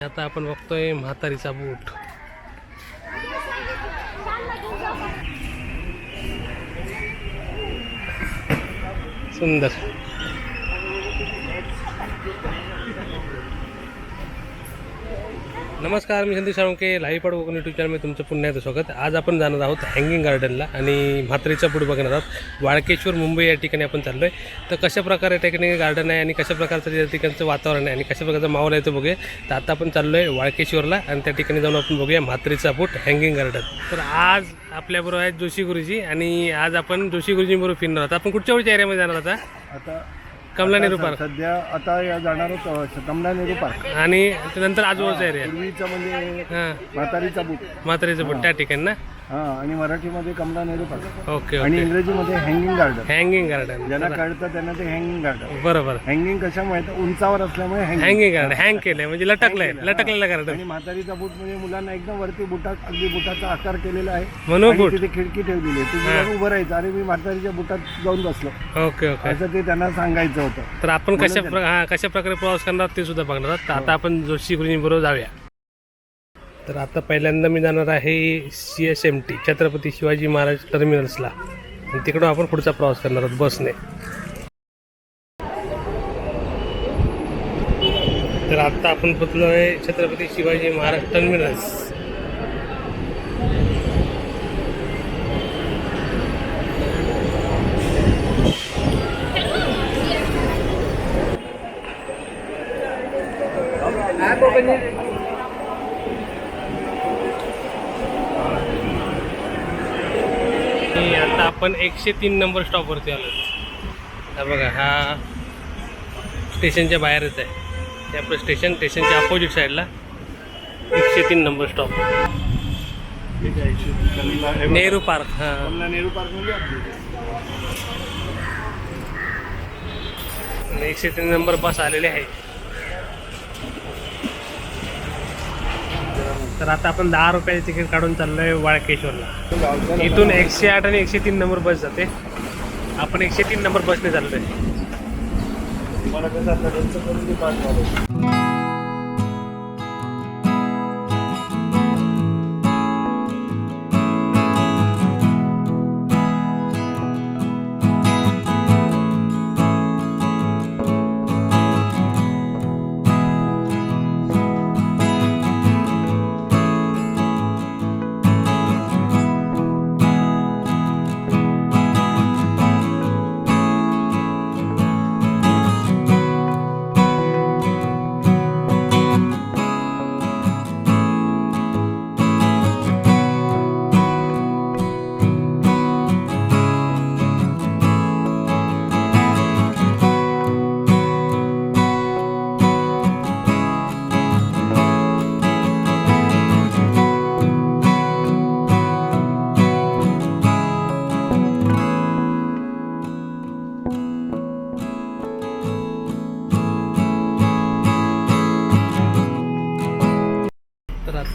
आता आपण बघतोय म्हातारीचा बूट. सुंदर. नमस्कार मी संदीप साळुंके लाईव्ह पड कोकण यूट्यूब चॅनलमध्ये तुमचं पुन्हा एकदा स्वागत. आज आपण जाणार आहोत हँगिंग गार्डनला आणि म्हात्रेचा बूट बघणार आहोत. वाळकेश्वर मुंबई या ठिकाणी आपण चाललो आहे तर कशा प्रकारे त्या ठिकाणी गार्डन आहे आणि कशा प्रकारचं त्या ठिकाणचं वातावरण आहे आणि कशा प्रकारचा माहोल आहे तो बघूया. तर आता आपण चाललो आहे वाळकेश्वरला आणि त्या ठिकाणी जाऊन आपण बघूया म्हात्रेचा बूट हँगिंग गार्डन तर आज आपल्याबरोबर आहेत जोशी गुरुजी आणि आज आपण जोशी गुरुजींबरोबर फिरणार आहोत. आपण कुठच्या वेळच्या एरियामध्ये जाणार आता? आता कमला नेहरू आता पार्क सध्या आता या जाणार अ, कमला नेहरू पार्क. आणि त्यानंतर आजूबाजूचा एरिया पूर्वीचं म्हणजे हां. म्हातारीचा बुक म्हात्रेचं बूट त्या ठिकाणी ना? हा आणि मराठीमध्ये कमला नेहरू पार्क ओके आणि ओके. इंग्रजीमध्ये हँगिंग गार्डन हँगिंग गार्डन ज्यांना कळतं त्यांना ते हँगिंग गार्डन बरोबर. हँगिंग कशामुळे तर उंचावर असल्यामुळे हँगिंग हँगिंग गार्डन हँग केलंय म्हणजे लटकलंय केलंय, लटकलेलं गार्डन आणि म्हातारीचा बूट म्हणजे मुलांना एकदम वरती बुटात अगदी बुटाचा आकार केलेला आहे. म्हणून आणि तिथे खिडकी ठेवलेली आहे. जाऊन उभं राहायचं. अरे मी म्हातारीच्या बुटात जाऊन बसलो. Okay okay. असं ते त्यांना सांगायचं होतं. तर आपण कशा प्र हा कशा प्रकारे प्रवास करणार आहोत ते सुद्धा बघणार आहोत. तर आता आपण जोशी गुरुजी बरोबर जाऊया. तर आता पहिल्यांदा मी जाणार आहे C S M T Chhatrapati Shivaji Maharaj टर्मिनल्सला. आणि तिकडून आपण पुढचा प्रवास करणार आहोत बसने. तर आता आपण पोचलो आहे छत्रपती शिवाजी महाराज टर्मिनल्स आणि आता आपण एकशे तीन नंबर स्टॉपवरती आलो. हा बघा हा स्टेशनच्या बाहेरच आहे. हे आपलं स्टेशन स्टेशनच्या अपोजिट साईडला एकशे तीन नंबर स्टॉप नेहरू पार्क हां. नेहरू पार्क म्हणजे एकशे तीन नंबर बस आलेले आहे. तर आता आपण दहा रुपयाचे तिकीट काढून चाललोय वाळकेश्वरला. इथून एकशे आठ आणि एकशे तीन नंबर बस जाते. आपण एकशे तीन नंबर बसने चाललोय. मला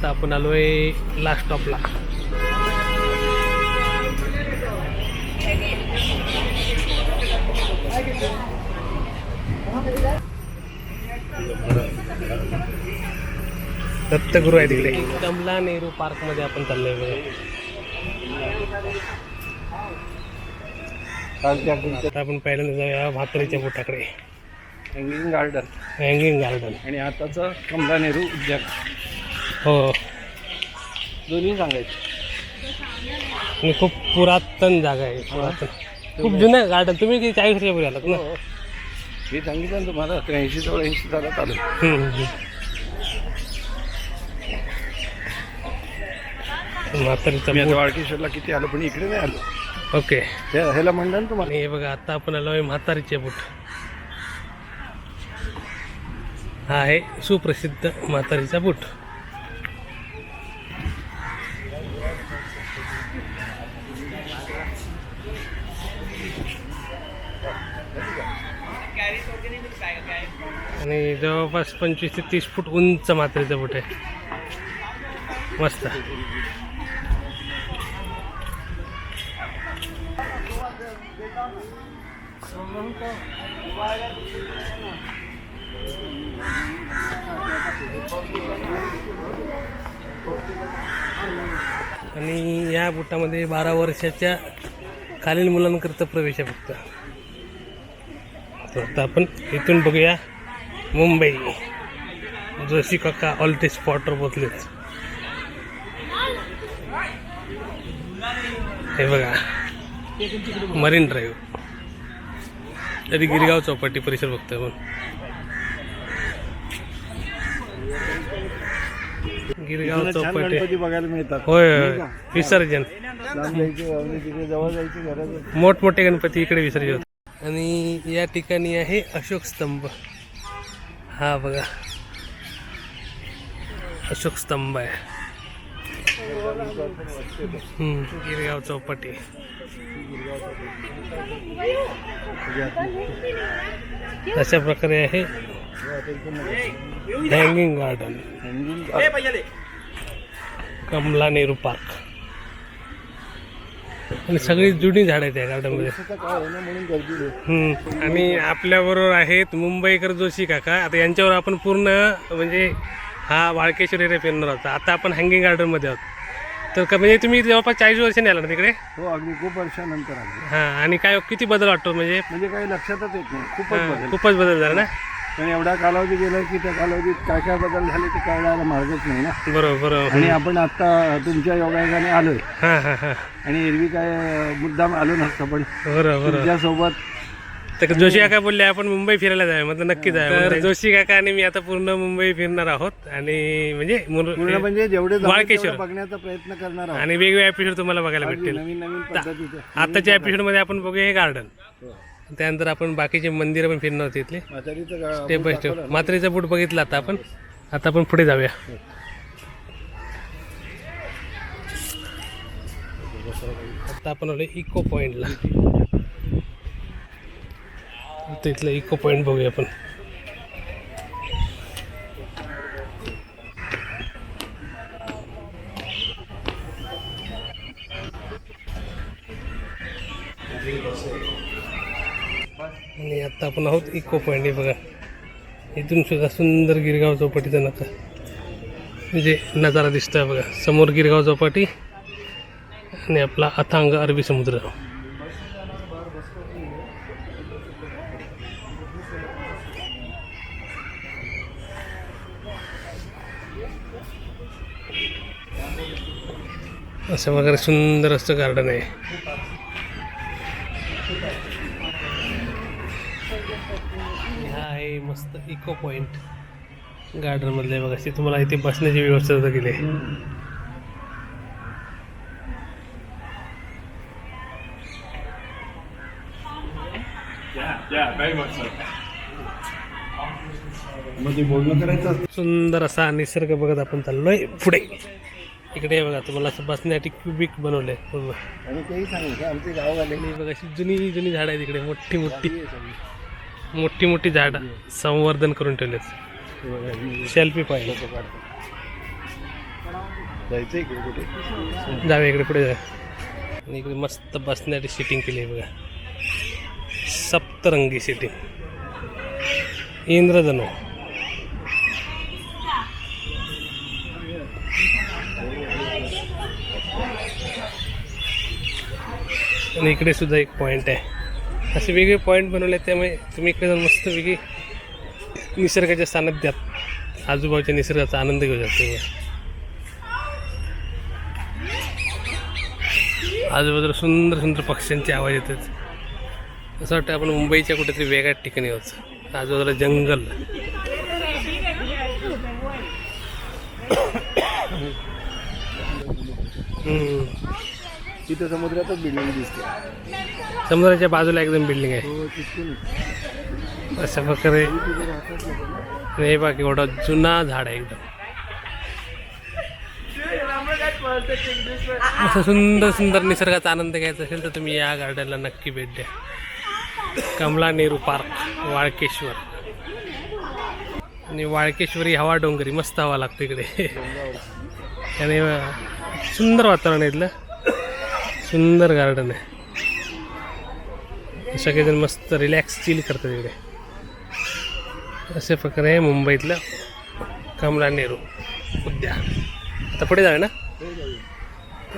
आता आपण आलोय लास्ट स्टॉपला दत्तगुरू आहे तिकडे. कमला नेहरू पार्कमध्ये आपण चाललोय बघा. आपण पहिल्यांदा जाऊया म्हातारीच्या बोटाकडे. हँगिंग गार्डन हँगिंग गार्डन आणि आताचं कमला नेहरू उद्यान. हो. दोन्ही सांगायचे. आणि खूप पुरातन जागा आहे पुरातन. खूप जुनं गार्डन तुम्ही किती चाळीस वर्षापूर्वी आलात ना मी सांगितलं ना तुम्हाला त्र्याऐंशी चौऱ्याऐंशी सालात आलो. म्हातारीचा. वाळकेश्वरला किती आलो पण इकडे नाही आलो. ओके. ह्याला म्हणलं ना तुम्हाला. हे बघा आता आपण आलो आहे म्हातारीचे बूट. हा आहे सुप्रसिद्ध म्हातारीचा बूट. आणि जवळपास पंचवीस ते तीस फूट उंच मात्रेचं बूट आहे. मस्त. आणि या बुटामध्ये बारा वर्षाच्या खालील मुलांकरता प्रवेश आहे फक्त. तर आता आपण इथून बघूया. मुंबई. जोशी काका ऑल टी स्पॉटवर पोचलेच हे बघा. Marine drive. तरी गिरगाव चौपाटी परिसर बघतोय आपण गिरगाव चौपाटी. बघायला मिळतात. होय होय विसर्जन. जवळ. मोठमोठे गणपती इकडे विसर्जित होतात. आणि या ठिकाणी आहे अशोक स्तंभ. हा बघा. अशोक स्तंभ आहे. गिरगाव चौपाटी. अशा प्रकारे आहे. Hanging garden Kamala Nehru park. आणि सगळी जुनी झाड आहेत या गार्डनमध्ये. आणि आपल्याबरोबर आहेत मुंबईकर जोशी काका. आता यांच्यावर आपण पूर्ण म्हणजे हा वाळकेश्वर एरिया फिरणार आहोत. आता आपण हँगिंग गार्डनमध्ये आहोत. तर का म्हणजे तुम्ही जवळपास चाळीस वर्षांनी आला ना तिकडे? हो अगदी खूप वर्षानंतर आले. हां आणि काय किती बदल वाटतो म्हणजे? म्हणजे काही लक्षातच येत नाही. खूपच बदल. खूपच बदल झाला ना? पण एवढा कालावधी गेला की त्या कालावधीत काय काय बदल झाले ते कळायला मार्गच नाही ना. बरोबर आणि आपण आता तुमच्या योगायोगाने आलोय. आणि एरवी काय मुद्दाम आलो नसतं पण तुमच्यासोबत तर जोशी काका बोलले आपण मुंबई फिरायला जाऊया. म्हटलं नक्की तर जोशी काका आणि मी आता पूर्ण मुंबई फिरणार आहोत. आणि म्हणजे पूर्ण म्हणजे जेवढे वाळकेश्वर. बघण्याचा प्रयत्न करणार आहोत. आणि वेगवेगळे एपिसोड तुम्हाला बघायला भेटतील. नवीन नवीन पद्धतीचे. आताच्या एपिसोडमध्ये आपण बघूया हे गार्डन. त्यानंतर आपण बाकीचे मंदिरं पण फिरणार होती इथले. स्टेप बाय स्टेप मात्रेचा बूट बघितला आता आपण. आता आपण पुढे जाऊया. आता आपण आलो इको पॉईंटला आता इथलं इको पॉईंट बघूया आपण. आणि आत्ता आपण आहोत इको पॉईंट बघा. इथून सुद्धा सुंदर गिरगाव चौपाटीचा नका म्हणजे नजारा दिसतोय बघा. समोर गिरगाव चौपाटी आणि आपला अथांग अरबी समुद्र. अशा प्रकारे सुंदर असं गार्डन आहे. मस्त इको पॉईंट गार्डनमधले बघा अशी तुम्हाला इथे बसण्याची व्यवस्था सुद्धा केली आहे. मध्ये बोलणं करायचं असतं. सुंदर असा निसर्ग बघत आपण चाललोय पुढे. इकडे बघा तुम्हाला असं बसण्यासाठी क्युबिक पूर्ण आणि तेही सांगेल का आमचे गाव आणि बघा अशी जुनी जुनी झाडं आहेत इकडे मोठी मोठी. मोठी मोठी झाडं संवर्धन करून ठेवलेत. सेल्फी पाहिजे. जायचंय की कुठे? इकडे पुढे आणि इकडे मस्त बसण्यासाठी सिटिंग केली आहे बघा. सप्तरंगी सिटिंग इंद्रधनु. आणि इकडे सुद्धा एक पॉईंट आहे. असे वेगळे पॉईंट बनवले त्यामुळे तुम्ही इकडे जाऊन मस्त वेगळी निसर्गाच्या सानिध्यात आजूबाजूच्या निसर्गाचा आनंद घेऊ शकतो आजूबाजूला सुंदर सुंदर पक्ष्यांचे आवाज येतात. असं वाटतं आपण मुंबईच्या कुठेतरी वेगळ्या ठिकाणी आहोत. आजूबाजूला जंगल. हम्म. तिथे समुद्रातच बिल्डिंग दिसते. समुद्राच्या बाजूला एकदम बिल्डिंग आहे. हो तिथून. अशा प्रकारे. आणि हे बाकी एवढा जुना झाड आहे एकदम. असं सुंदर सुंदर निसर्गाचा आनंद घ्यायचा असेल तर तुम्ही या गार्डनला नक्की भेट द्या. कमला नेहरू पार्क वाळकेश्वर. आणि वाळकेश्वरी हवा डोंगरी मस्त हवा लागते इकडे. आणि सुंदर वातावरण आहे इथलं. सुंदर गार्डन आहे. सगळेजण मस्त रिलॅक्स चिल करतात इकडे. अशा प्रकारे मुंबईतलं कमला नेहरू उद्यान आता पुढे जाऊया ना?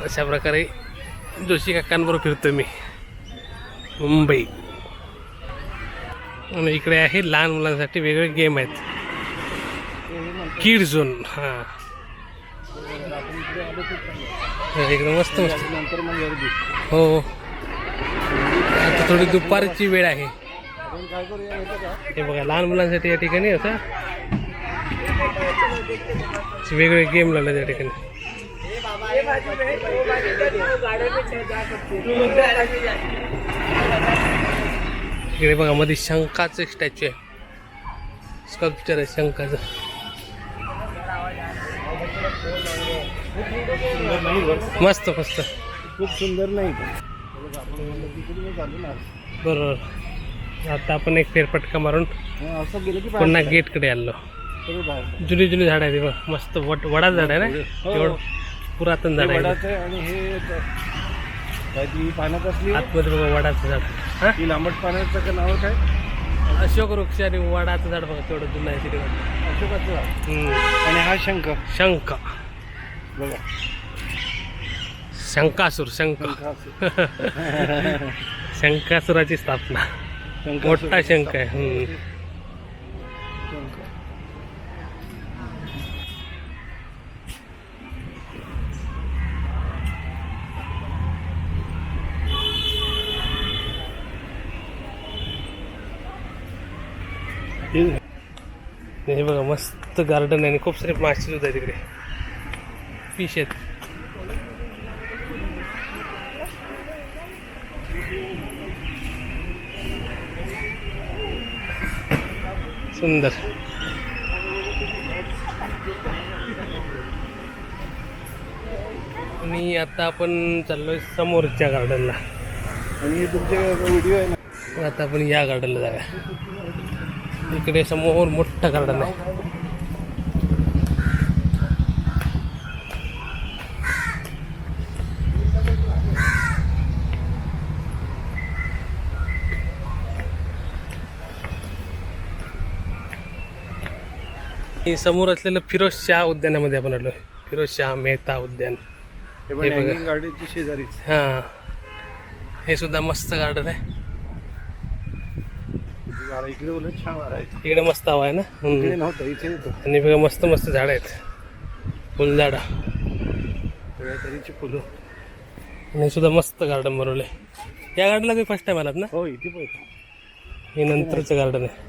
अशा प्रकारे जोशी काकांबरोबर फिरतो मी. मुंबई. आणि इकडे आहे लहान मुलांसाठी वेगवेगळे गेम आहेत. किड झोन हां. एकदम मस्त मस्त. हो, हो आता थोडी दुपारची वेळ आहे. हे बघा लहान मुलांसाठी या ठिकाणी असं वेगवेगळे गेम लागले त्या ठिकाणी. इकडे बघा मध्ये शंकाचं स्टॅच्यू आहे. स्कल्पचर आहे शंकाचं मस्त मस्त. खूप सुंदर नाही. बरोबर. आता आपण एक फेरफटका मारून पुन्हा गेटकडे आलो. जुनी जुनी झाड आहे ते बघ. मस्त वड वडा झाड आहे ना? हो. पुरातन झाड आहे. आणि हे पाण्यात असली आतमध्ये बघा वडाचं झाड. हा? लांबट पाण्याचं नाव काय? अशोक वृक्ष आणि वडाचं झाड बघा तेवढं जुनं आहे तिथे. आणि हा शंख. शंख. बघा. शंकासूर शंख. शंकासुराची स्थापना. मोठा. शंख आहे. हम्म. हे- बघा मस्त गार्डन आहे आणि खूप सारे मासे सुद्धा तिकडे फिश आहेत. सुंदर. आणि आता आपण चाललोय समोरच्या गार्डनला आणि हे तुमचे व्हिडिओ आहे ना. आता आपण या गार्डनला जाऊया. इकडे समोर मोठं गार्डन आहे. समोर असलेलं फिरोज शाह उद्यानामध्ये आपण आलो फिरोज शाह मेहता उद्यान. गार्डनची शेजारीच. हां. हे सुद्धा मस्त गार्डन आहे. इकडे उलट छान आहे इकडे मस्त हवा आहे ना? इकडे हम्म. नव्हतं इथे येतो आणि बघा मस्त मस्त झाडं आहेत. फुलझाडं. सगळ्या तऱ्हेची फुलं. आणि सुद्धा मस्त गार्डन बनवलं या गार्डनला तुम्ही फर्स्ट टाइम आलात ना? हो इथे पण येतो. हे नंतरचं गार्डन आहे.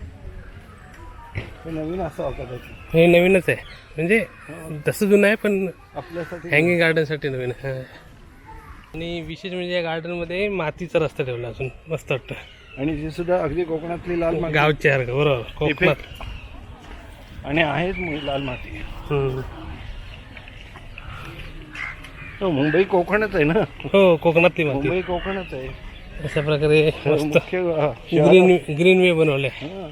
हे नवीन असं वाटत आहे हे नवीनच आहे. म्हणजे तसं जुनं आहे पण आपल्यासाठी हँगिंग गार्डनसाठी नवीन आहे. हां. आणि विशेष म्हणजे या गार्डनमध्ये मातीचा रस्ता ठेवला असून मस्त वाटतं. आणि जे सुद्धा अगदी कोकणातली लाल माती. गावच्या सारखं बरोबर. कोकणात. आणि आहेच मग लाल माती. हम्म. हो मुंबई कोकणच आहे ना? हो कोकणातली माती. मुंबई कोकणच आहे. अशा प्रकारे मस्त मुख्य अ, शहर- ग्रीन ग्रीन वे बनवले. हां,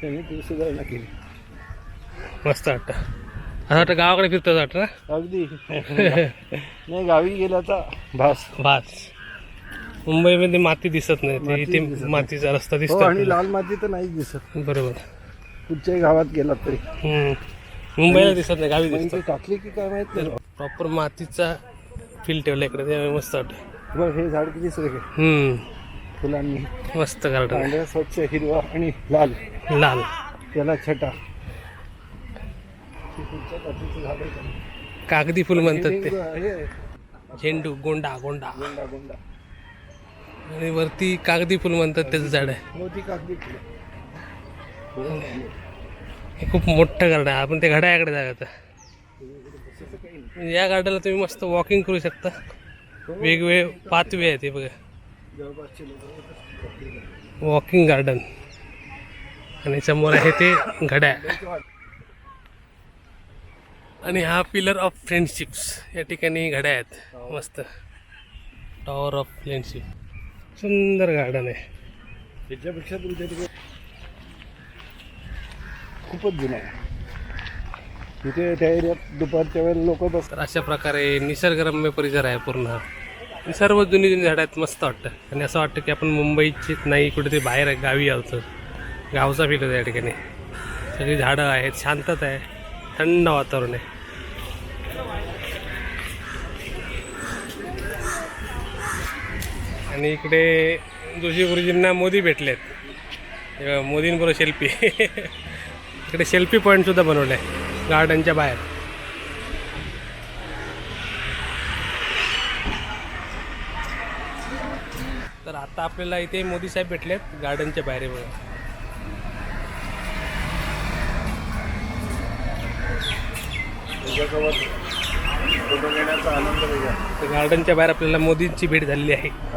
त्यांनी ती सुधारणा केली. मस्त वाटतं. असं वाटतं गावाकडे फिरतो असं वाटतं ना? अगदी. नाही गावी गेल्याचा भास. भात मुंबईमध्ये माती दिसत नाही. ते माती इथे दिसत नाही. मातीचा रस्ता हो दिसतो आणि आपल्याला. लाल माती तर नाहीच दिसत. बरोबर. कुठच्याही गावात गेलात तरी. हम्म. मुंबईला दिसत नाही गावी पण दिसतो ते टाकली की काय माहीत नाही. प्रॉपर मातीचा फील ठेवला इकडे. त्यामुळे मस्त वाटतं बघ हे झाड किती हम्म. फुलांनी. मस्त गार्डन पांढऱ्या स्वच्छ हिरवा आणि लाल. लाल. त्याला छटा. हे पुढच्या जातीचं झाड आहे का? कागदी फुल म्हणतात ते. हे. झेंडू गोंडा गोंडा. गोंडा गोंडा. आणि वरती कागदी फुल म्हणतात त्याचं झाड आहे. मोठी कागदी फुलं. हे खूप मोठं गार्डन आहे. आपण ते घड्याळ्याकडे जायचं तसं काही नाही. म्हणजे या गार्डनला तुम्ही मस्त वॉकिंग करू शकता. वेगवेगळे पाथवे आहेत हे बघा. वॉकिंग गार्डन आणि समोर आहे ते घड्याळ. आणि हा पिलर ऑफ फ्रेंडशिप्स या ठिकाणी घड्या आहेत. मस्त. टॉवर ऑफ फ्रेंडशिप सुंदर गार्डन आहे. त्याच्यापेक्षा तुमच्या तिकडे खूपच जुनं आहे. तिथे त्या एरियात दुपारच्या वेळेला लोक बस तर अशा प्रकारे निसर्गरम्य परिसर आहे पूर्ण. सर्व जुनी जुनी झाडं आहेत मस्त वाटतं. आणि असं वाटतं की आपण मुंबईची नाही कुठेतरी बाहेर आहे गावी आहोत गावचा फील होता या ठिकाणी. सगळी झाडं आहेत शांतता आहे थंड वातावरण आहे. आणि इकडे जोशी गुरुजींना मोदी भेटलेत. मोदींबरोबर सेल्फी. इकडे सेल्फी पॉईंट सुद्धा बनवलं आहे गार्डनच्या बाहेर. तर आता आपल्याला इथे मोदी साहेब भेटलेत गार्डनच्या बाहेर बघा. गार्डनच्या बाहेर आपल्याला मोदींची भेट झालेली आहे.